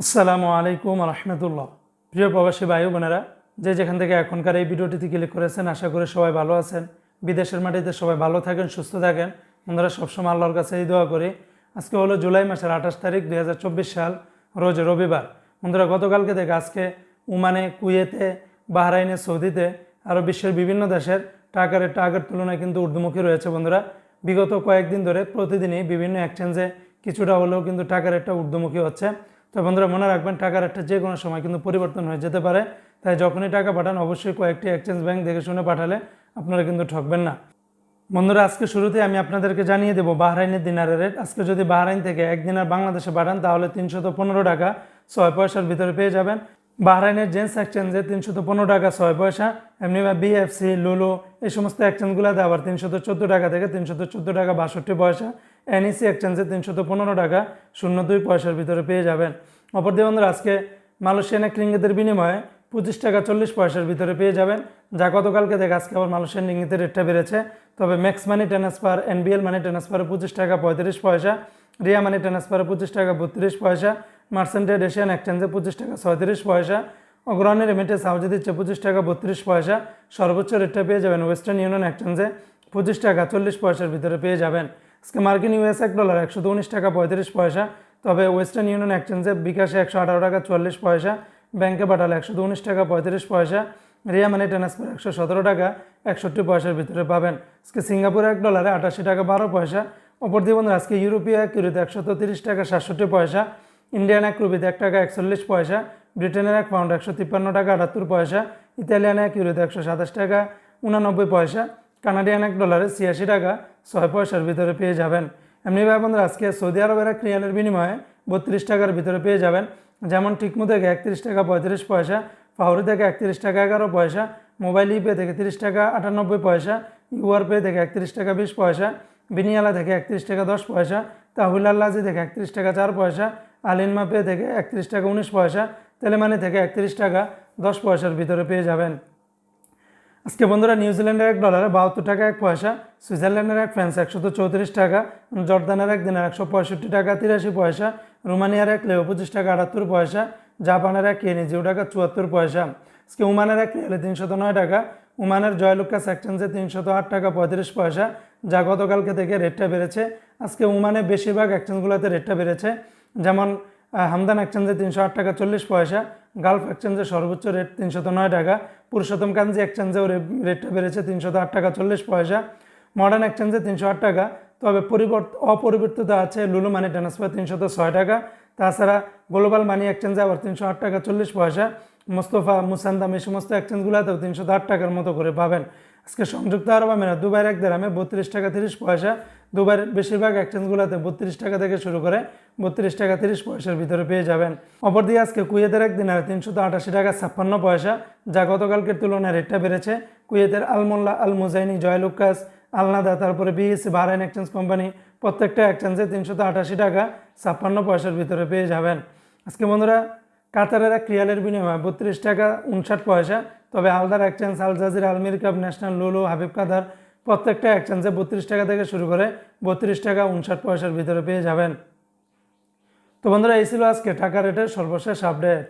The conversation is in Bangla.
আসসালামু আলাইকুম রহমতুল্লাহ প্রিয় প্রবাসী ভাই বোনেরা, যে যেখান থেকে এখনকার এই ভিডিওটিতে ক্লিক করেছেন, আশা করি সবাই ভালো আছেন। বিদেশের মাটিতে সবাই ভালো থাকেন, সুস্থ থাকেন। বন্ধুরা, সবসময় আল্লাহর কাছে এই দোয়া করি। আজকে হলো জুলাই মাসের আঠাশ তারিখ, দুই হাজার চব্বিশ সাল, রোজ রবিবার। বন্ধুরা, গতকালকে থেকে আজকে উমানে, কুয়েতে, বাহরাইনে, সৌদিতে আরও বিশ্বের বিভিন্ন দেশের টাকার আগের তুলনায় কিন্তু ঊর্ধ্বমুখী রয়েছে বন্ধুরা। বিগত কয়েকদিন ধরে প্রতিদিনই বিভিন্ন এক্সচেঞ্জে কিছুটা হলেও কিন্তু টাকার একটা ঊর্ধ্বমুখী হচ্ছে। তো বন্ধুরা মনে রাখবেন, টাকার একটা যে কোনো সময় কিন্তু পরিবর্তন হয়ে যেতে পারে। তাই যখনই টাকা পাঠান, অবশ্যই কয়েকটি এক্সচেঞ্জ ব্যাংক দেখে শুনে পাঠালে আপনারা কিন্তু ঠকবেন না। বন্ধুরা, আজকে শুরুতে আমি আপনাদেরকে জানিয়ে দেবো, বাহরাইনের দিনারের রেট আজকে যদি বাহরাইন থেকে এক দিনার বাংলাদেশে পাঠান, তাহলে তিনশত পনেরো টাকা ছয় পয়সার ভিতরে পেয়ে যাবেন। বাহরাইনের জেন্টস এক্সচেঞ্জে তিনশত পনেরো টাকা ছয় পয়সা, এমনি বা বিএফসি লুলো এই সমস্ত এক্সচেঞ্জগুলোতে আবার তিনশত চোদ্দ টাকা থেকে তিনশত চোদ্দ টাকা বাষট্টি পয়সা। এনইসি এক্সচেঞ্জে তিনশত পনেরো টাকা শূন্য দুই পয়সার ভিতরে পেয়ে যাবেন। অপরদিকে বন্ধুরা, আজকে মালয়েশিয়ান এক বিনিময়ে পঁচিশ টাকা চল্লিশ পয়সার ভিতরে পেয়ে যাবেন, যা গতকালকে থেকে আজকে আবার মালয়েশিয়ান রিঙ্গিতের রেটটা বেড়েছে। তবে Max money transfer NBL money ট্রান্সফারে পঁচিশ টাকা পঁয়ত্রিশ পয়সা, রিয়া মানি ট্রান্সফারে পঁচিশ টাকা বত্রিশ পয়সা মার্সেন্টেড এশিয়ান এক্সচেঞ্জে পঁচিশ টাকা ছয়ত্রিশ পয়সা অগ্রহণী রেমিটেন্স হাউজে দিচ্ছে পঁচিশ টাকা বত্রিশ পয়সা, সর্বোচ্চ রেটটা পেয়ে যাবেন ওয়েস্টার্ন ইউনিয়ন এক্সচেঞ্জে পঁচিশ টাকা চল্লিশ পয়সার ভিতরে পেয়ে যাবেন। আজকে মার্কিন ইউএস এক ডলার, একশো উনিশ টাকা, পঁয়ত্রিশ পয়সা। তবে ওয়েস্টার্ন ইউনিয়ন এক্সচেঞ্জে বিকাশে একশো আঠারো টাকা, চুয়াল্লিশ পয়সা। ব্যাংকে পাঠালে একশো উনিশ টাকা, পঁয়ত্রিশ পয়সা। রিয়া মানি ট্রান্সফার একশো সতেরো টাকা, একষট্টি পয়সার ভিতরে পাবেন। আজকে সিঙ্গাপুরে এক ডলারে আটাশি টাকা, বারো পয়সা। অপর দিয়ে বন্ধুরা, আজকে ইউরোপীয় এক ইউরোতে একশো তিরিশ টাকা, সাতষট্টি পয়সা। ইন্ডিয়ান এক রুপিতে এক টাকা, একচল্লিশ পয়সা। ব্রিটেনের এক পাউন্ড একশো তিপ্পান্ন টাকা, আটাত্তর পয়সা। ইতালিয়ান এক ইউরোতে একশো সাতাশ টাকা, উনানব্বই পয়সা। কানাডিয়ান এক ডলারে ছিয়াশি টাকা ছয় পয়সার ভিতরে পেয়ে যাবেন। এমনিভাবে বন্ধুরা, আজকে সৌদি আরবের এক রিয়ালের বিনিময়ে বত্রিশ টাকার ভিতরে পেয়ে যাবেন। যেমন ঠিকমো থেকে একত্রিশ টাকা পঁয়ত্রিশ পয়সা ফাউরি থেকে একত্রিশ টাকা এগারো পয়সা, মোবাইল ইপে থেকে তিরিশ টাকা আটানব্বই পয়সা, ইউআর পে থেকে একত্রিশ টাকা বিশ পয়সা, বিনিয়ালা থেকে একত্রিশ টাকা দশ পয়সা, তাহুল আল্লাজি থেকে একত্রিশ টাকা চার পয়সা আলিনমা পে থেকে একত্রিশ টাকা উনিশ পয়সা, তেলেমানি থেকে একত্রিশ টাকা দশ পয়সার ভিতরে পেয়ে যাবেন। আজকে বন্ধুরা নিউজিল্যান্ডের এক ডলারে বাহাত্তর টাকা, এক পয়সা, সুইজারল্যান্ডের এক ফ্রান্স একশত চৌত্রিশ টাকা, জর্দানের এক দিনের একশো পঁয়ষট্টি টাকা, তিরাশি পয়সা, রোমানিয়ার এক লেও পঁচিশ টাকা, আটাত্তর পয়সা, জাপানের এক কেনি জিরো টাকা চুয়াত্তর পয়সা। আজকে উমানের এক রিয়ালে তিনশত নয় টাকা উমানের জয়লুকাস এক্সচেঞ্জে তিনশত আট টাকা, পঁয়ত্রিশ পয়সা, যা গতকালকে থেকে রেটটা বেড়েছে। আজকে উমানে বেশিরভাগ এক্সচেঞ্জগুলোতে রেটটা বেড়েছে। যেমন হামদান এক্সচেঞ্জে তিনশো আট টাকা, চল্লিশ পয়সা, গালফ এক্সচেঞ্জে সর্বোচ্চ রেট তিনশত নয় টাকা পুরুষোত্তম কাঞ্জি এক্সচেঞ্জেও রেটটা বেড়েছে তিনশো আট টাকা, চল্লিশ পয়সা। মডার্ন এক্সচেঞ্জে তিনশো আট টাকা। তবে পরিবর্ত, অপরিবর্তিত আছে লুলু মানি ট্রান্সফার তিনশত ছয় টাকা। তাছাড়া গ্লোবাল মানি এক্সচেঞ্জে আবার তিনশো আট টাকা, চল্লিশ পয়সা। মোস্তফা মুসান্দাম এই সমস্ত এক্সচেঞ্জগুলোতেও তিনশো আট টাকার মতো করে পাবেন। আজকে সংযুক্ত আরব আমিরাত, দুবাইয়ের এক দেরামে বত্রিশ টাকা তিরিশ পয়সা, দুবাইয়ের বেশিরভাগ এক্সচেঞ্জগুলোতে বত্রিশ টাকা থেকে শুরু করে বত্রিশ টাকা তিরিশ পয়সার ভিতরে পেয়ে যাবেন। অপরদিকে আজকে কুয়েতের এক দিনের তিনশো আটাশি টাকা ছাপ্পান্ন পয়সা, যা গতকালকের তুলনায় রেটটা বেড়েছে। কুয়েতের আলমোল্লা আল মুজাইনি জয়লুকাস, আলনাদা, তারপরে বিএসসি বাহরাইন এক্সচেঞ্জ কোম্পানি প্রত্যেকটা এক্সচেঞ্জে তিনশো আটাশি টাকা ছাপ্পান্ন পয়সার ভিতরে পেয়ে যাবেন। আজকে বন্ধুরা, কাতারের এক রিয়ালের বিনিময়ে বত্রিশ টাকা উনষাট পয়সা তবে আলদার এক্সচেঞ্জ আল জাজির আলমির কাপ ন্যাশনাল লুলু, হাবিব কাদার প্রত্যেকটা এক্সচেঞ্জে বত্রিশ টাকা থেকে শুরু করে বত্রিশ টাকা উনষাট পয়সার ভিতরে পেয়ে যাবেন। তো বন্ধুরা, এই ছিল আজকে টাকা রেটের সর্বশেষ আপডেট